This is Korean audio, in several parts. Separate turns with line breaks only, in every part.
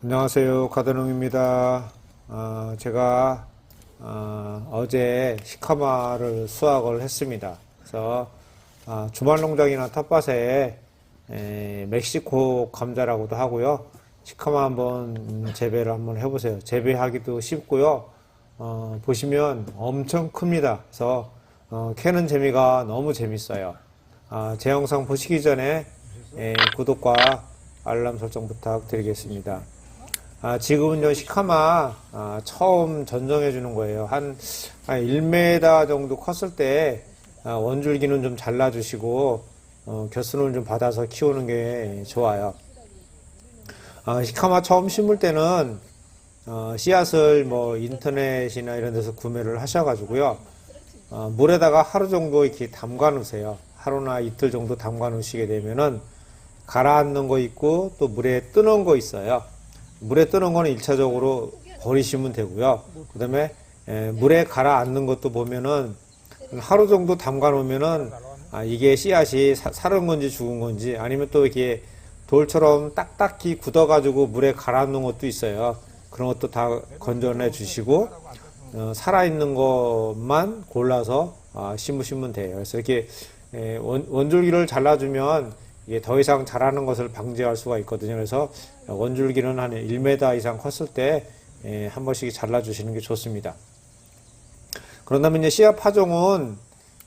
안녕하세요. 가드농입니다. 어, 제가 어, 제 시카마를 수확을 했습니다. 그래서 아, 주말 농장이나 텃밭에 에, 멕시코 감자라고도 하고요. 시카마 한번 재배를 한번 해보세요. 재배하기도 쉽고요. 어, 보시면 엄청 큽니다. 그래서 어, 캐는 재미가 너무 재밌어요. 아, 제 영상 보시기 전에 에, 구독과 알람 설정 부탁드리겠습니다. 아, 지금은 요 시카마 아, 처음 전정해 주는 거예요. 한, 한 1m 정도 컸을 때 아, 원줄기는 좀 잘라주시고 어, 겨순을 좀 받아서 키우는 게 좋아요. 아, 시카마 처음 심을 때는 어, 씨앗을 뭐 인터넷이나 이런 데서 구매를 하셔가지고요. 어, 물에다가 하루 정도 이렇게 담가 놓으세요. 하루나 이틀 정도 담가 놓으시게 되면은 가라앉는 거 있고 또 물에 뜨는 거 있어요. 물에 뜨는 거는 일차적으로 버리시면 되고요. 그 다음에 물에 가라앉는 것도 보면은 하루 정도 담가 놓으면은 아, 이게 씨앗이 사, 살은 건지 죽은 건지 아니면 또 이렇게 돌처럼 딱딱히 굳어가지고 물에 가라앉는 것도 있어요. 그런 것도 다 건져내 주시고 어, 살아있는 것만 골라서 아, 심으시면 돼요. 그래서 이렇게 에, 원, 원줄기를 잘라주면 이게 더 이상 자라는 것을 방지할 수가 있거든요. 그래서 원줄기는 한 1m 이상 컸을 때 한 번씩 잘라주시는 게 좋습니다. 그런다면 이제 씨앗 파종은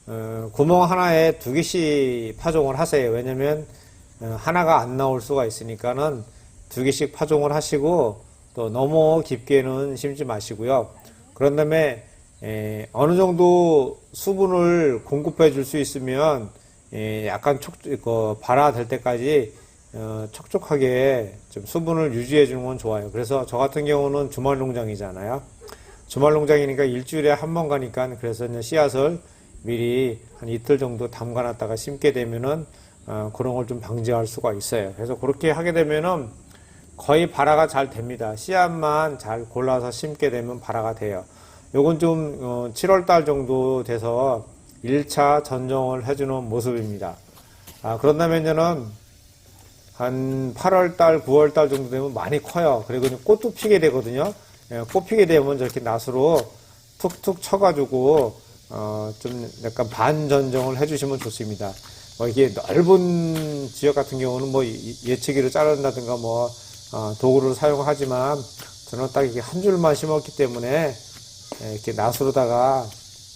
어, 구멍 하나에 두 개씩 파종을 하세요. 왜냐면 어, 하나가 안 나올 수가 있으니까는 두 개씩 파종을 하시고 또 너무 깊게는 심지 마시고요. 그런 다음에 에, 어느 정도 수분을 공급해 줄 수 있으면 에, 약간 촉, 그, 발화될 때까지 어, 촉촉하게 좀 수분을 유지해 주는 건 좋아요. 그래서 저 같은 경우는 주말 농장이잖아요. 주말 농장이니까 일주일에 한 번 가니까 그래서 이제 씨앗을 미리 한 이틀 정도 담가 놨다가 심게 되면은 어, 그런 걸 좀 방지할 수가 있어요. 그래서 그렇게 하게 되면은 거의 발화가 잘 됩니다. 씨앗만 잘 골라서 심게 되면 발화가 돼요. 요건 좀 어, 7월 달 정도 돼서 1차 전정을 해주는 모습입니다. 아, 그런다면은 한 8월 달, 9월 달 정도 되면 많이 커요. 그리고 꽃도 피게 되거든요. 예, 꽃 피게 되면 저렇게 낫으로 툭툭 쳐가지고 어, 좀 약간 반전정을 해주시면 좋습니다. 뭐 이게 넓은 지역 같은 경우는 뭐 이- 예치기를 자른다든가 뭐 어, 도구를 사용하지만 저는 딱 이게 한 줄만 심었기 때문에 예, 이렇게 낫으로다가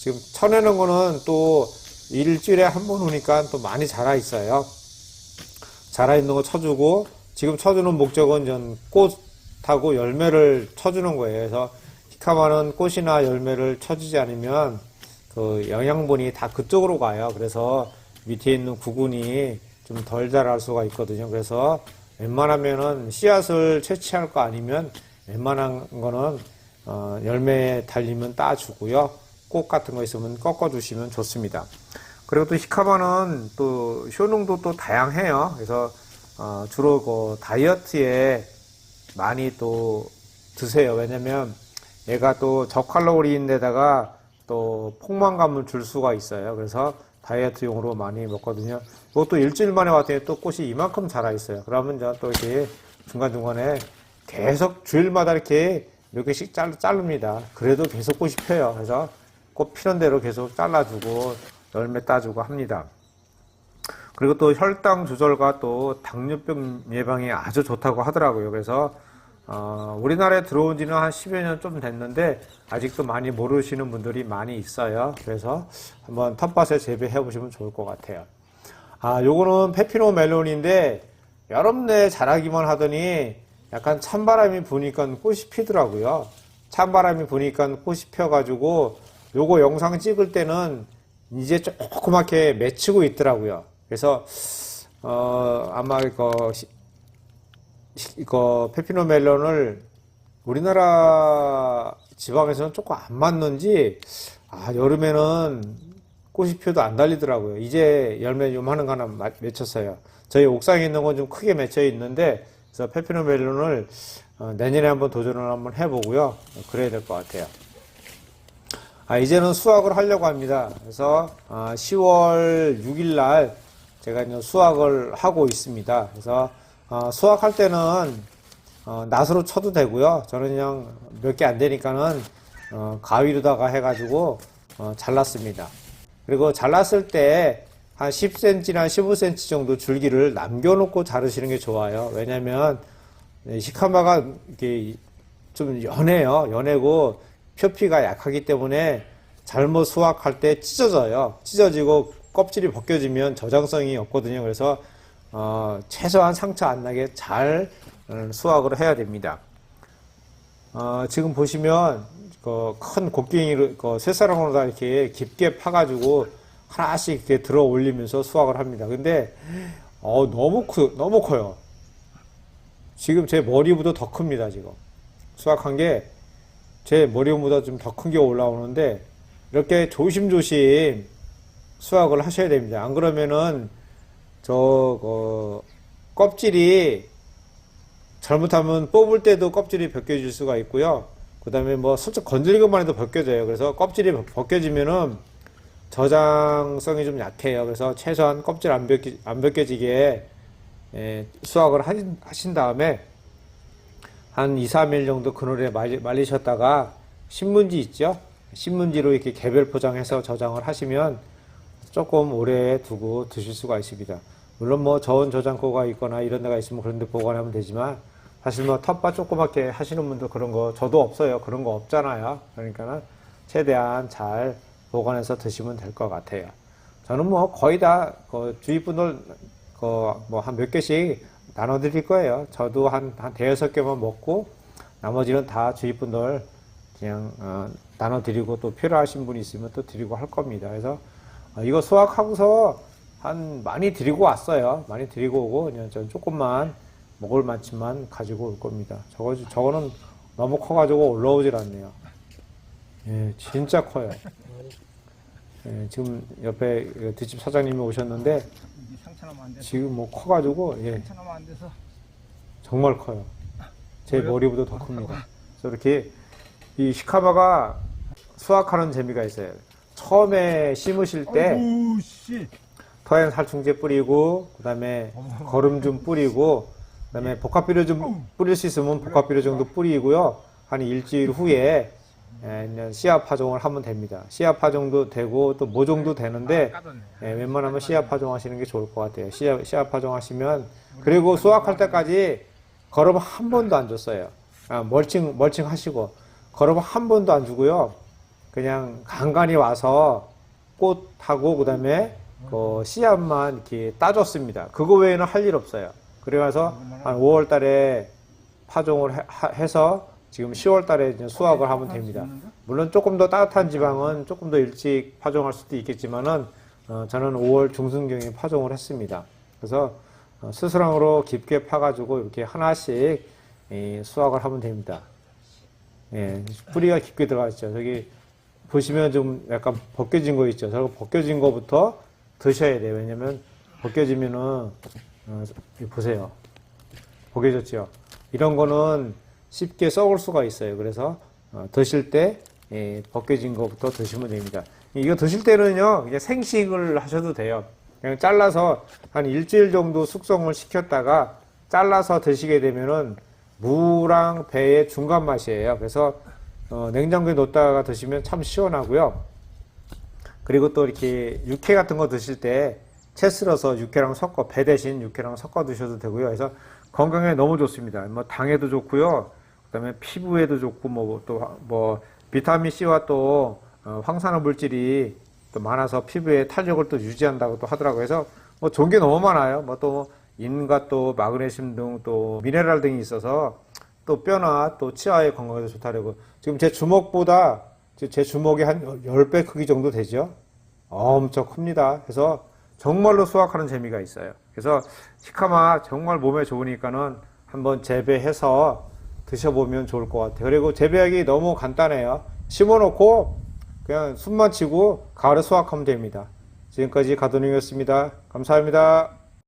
지금 쳐내는 거는 또 일주일에 한 번 오니까 또 많이 자라 있어요. 자라 있는 거 쳐주고 지금 쳐주는 목적은 전 꽃하고 열매를 쳐주는 거예요. 그래서 히카마는 꽃이나 열매를 쳐주지 않으면 그 영양분이 다 그쪽으로 가요. 그래서 밑에 있는 구근이 좀 덜 자랄 수가 있거든요. 그래서 웬만하면은 씨앗을 채취할 거 아니면 웬만한 거는 어, 열매에 달리면 따주고요. 꽃 같은 거 있으면 꺾어 주시면 좋습니다. 그리고 또 히카마는 또 효능도 또 다양해요. 그래서 어, 주로 그 다이어트에 많이 또 드세요. 왜냐면 얘가 또 저칼로리인데다가 또 폭망감을 줄 수가 있어요. 그래서 다이어트용으로 많이 먹거든요. 이것도 일주일 만에 왔더니 또 꽃이 이만큼 자라 있어요. 그러면 또 이렇게 중간중간에 계속 주일마다 이렇게 몇 개씩 잘, 자릅니다. 그래도 계속 꽃이 펴요. 그래서 꽃 피는 대로 계속 잘라주고 열매 따주고 합니다. 그리고 또 혈당 조절과 또 당뇨병 예방에 아주 좋다고 하더라고요. 그래서 어, 우리나라에 들어온 지는 한 10여 년 좀 됐는데 아직도 많이 모르시는 분들이 많이 있어요. 그래서 한번 텃밭에 재배해 보시면 좋을 것 같아요. 아, 요거는 페피노 멜론인데 여름 내에 자라기만 하더니 약간 찬바람이 부니까 꽃이 피더라고요. 찬바람이 부니까 꽃이 펴가지고 요거 영상 찍을 때는 이제 조그맣게 맺히고 있더라고요. 그래서 어 아마 이거 페피노 멜론을 우리나라 지방에서는 조금 안 맞는지 아 여름에는 꽃이 펴도 안 달리더라고요. 이제 열매 좀 하는 거 하나 마- 맺혔어요. 저희 옥상에 있는 건 좀 크게 맺혀 있는데 그래서 페피노 멜론을 어, 내년에 한번 도전을 한번 해보고요. 어, 그래야 될 것 같아요. 아, 이제는 수확을 하려고 합니다. 그래서 아, 10월 6일 날 제가 이제 수확을 하고 있습니다. 그래서 아, 수확할 때는 어, 낫으로 쳐도 되고요. 저는 그냥 몇 개 안 되니까는 어, 가위로다가 해가지고 어, 잘랐습니다. 그리고 잘랐을 때 한 10cm나 15cm 정도 줄기를 남겨놓고 자르시는 게 좋아요. 왜냐면 네, 시카마가 이게 좀 연해요. 연해고 표피가 약하기 때문에 잘못 수확할 때 찢어져요. 찢어지고 껍질이 벗겨지면 저장성이 없거든요. 그래서 어, 최소한 상처 안 나게 잘 어, 수확을 해야 됩니다. 어, 지금 보시면 그 큰 곡괭이로 그 쇠사랑으로 다 이렇게 깊게 파가지고 하나씩 이렇게 들어 올리면서 수확을 합니다. 근데 어, 너무 커 너무 커요. 지금 제 머리보다 더 큽니다. 지금 수확한 게 제 머리보다 좀 더 큰 게 올라오는데 이렇게 조심조심 수확을 하셔야 됩니다. 안 그러면은 저 어, 껍질이 잘못하면 뽑을 때도 껍질이 벗겨질 수가 있고요. 그 다음에 뭐 슬쩍 건드리기만 해도 벗겨져요. 그래서 껍질이 벗겨지면은 저장성이 좀 약해요. 그래서 최소한 껍질 안, 벗겨, 안 벗겨지게 예, 수확을 하신, 하신 다음에 한 2, 3일 정도 그늘에 말리, 말리 셨다가 신문지 있죠? 신문지로 이렇게 개별 포장해서 저장을 하시면 조금 오래 두고 드실 수가 있습니다. 물론 뭐 저온 저장고가 있거나 이런 데가 있으면 그런 데 보관하면 되지만 사실 뭐 텃밭 조그맣게 하시는 분들 그런 거 저도 없어요. 그런 거 없잖아요. 그러니까는 최대한 잘 보관해서 드시면 될 것 같아요. 저는 뭐 거의 다 그 주위 분들 그 뭐 한 몇 개씩 나눠 드릴 거예요. 저도 한, 한 대여섯 개만 먹고 나머지는 다 주위 분들 그냥 어, 나눠 드리고 또 필요하신 분이 있으면 또 드리고 할 겁니다. 그래서 어, 이거 수확하고서 한 많이 드리고 왔어요. 많이 드리고 오고 그냥 전 조금만 먹을 만큼만 가지고 올 겁니다. 저거 저거는 너무 커가지고 올라오질 않네요. 예, 진짜 커요. 예, 지금 옆에 뒷집 사장님이 오셨는데 지금 뭐 커가지고 예, 정말 커요. 제? 머리보다 더 큽니다. 그래서 이렇게 이 시카바가 수확하는 재미가 있어요. 처음에 심으실 때 토양 살충제 뿌리고 그다음에 거름 좀 뿌리고 그다음에 복합비료 좀 뿌릴 수 있으면 복합비료 정도 뿌리고요. 한 일주일 후에 에, 이제 씨앗 파종을 하면 됩니다. 씨앗 파종도 되고 또 모종도 되는데
까졌네
예, 웬만하면 씨앗 파종하시는 게 좋을 것 같아요. 씨앗, 씨앗 파종하시면 그리고 수확할 때까지 거름 한 번도 안 줬어요. 아, 멀칭 멀칭 하시고 거름 한 번도 안 주고요. 그냥 간간히 와서 꽃하고 그다음에 그 씨앗만 이렇게 따줬습니다. 그거 외에는 할 일 없어요. 그래서 한 5월 달에 파종을 해- 하- 해서 지금 10월 달에 수확을 하면 됩니다. 물론 조금 더 따뜻한 지방은 조금 더 일찍 파종할 수도 있겠지만은 어, 저는 5월 중순경에 파종을 했습니다. 그래서 어, 스스랑으로 깊게 파가지고 이렇게 하나씩 이, 수확을 하면 됩니다. 예, 뿌리가 깊게 들어가 있죠. 저기 보시면 좀 약간 벗겨진 거 있죠. 저거 벗겨진 거부터 드셔야 돼요. 왜냐면 벗겨지면은 어, 여기 보세요. 벗겨졌죠. 이런 거는 쉽게 썩을 수가 있어요. 그래서 어, 드실 때 예, 벗겨진 것부터 드시면 됩니다. 이거 드실 때는요, 그냥 생식을 하셔도 돼요. 그냥 잘라서 한 일주일 정도 숙성을 시켰다가 잘라서 드시게 되면은 무랑 배의 중간 맛이에요. 그래서 어, 냉장고에 넣었다가 드시면 참 시원하고요. 그리고 또 이렇게 육회 같은 거 드실 때 채 쓸어서 육회랑 섞어 배 대신 육회랑 섞어 드셔도 되고요. 그래서 건강에 너무 좋습니다. 뭐 당에도 좋고요. 그다음에 피부에도 좋고 뭐 또뭐 비타민 C와 또 어, 황산화 물질이 또 많아서 피부에 탄력을 또 유지한다고 또 하더라고요. 그래서 뭐 좋은 게 너무 많아요. 뭐 또 인과 또 마그네슘 등 또 미네랄 등이 있어서 또 뼈나 또 치아의 건강에도 좋다고 지금 제 주먹보다 제 주먹이 한 10배 크기 정도 되죠. 엄청 큽니다. 그래서 정말로 수확하는 재미가 있어요. 그래서 시카마 정말 몸에 좋으니까는 한번 재배해서 드셔보면 좋을 것 같아요. 그리고 재배하기 너무 간단해요. 심어놓고 그냥 숨만 치고 가을에 수확하면 됩니다. 지금까지 가도님이었습니다. 감사합니다.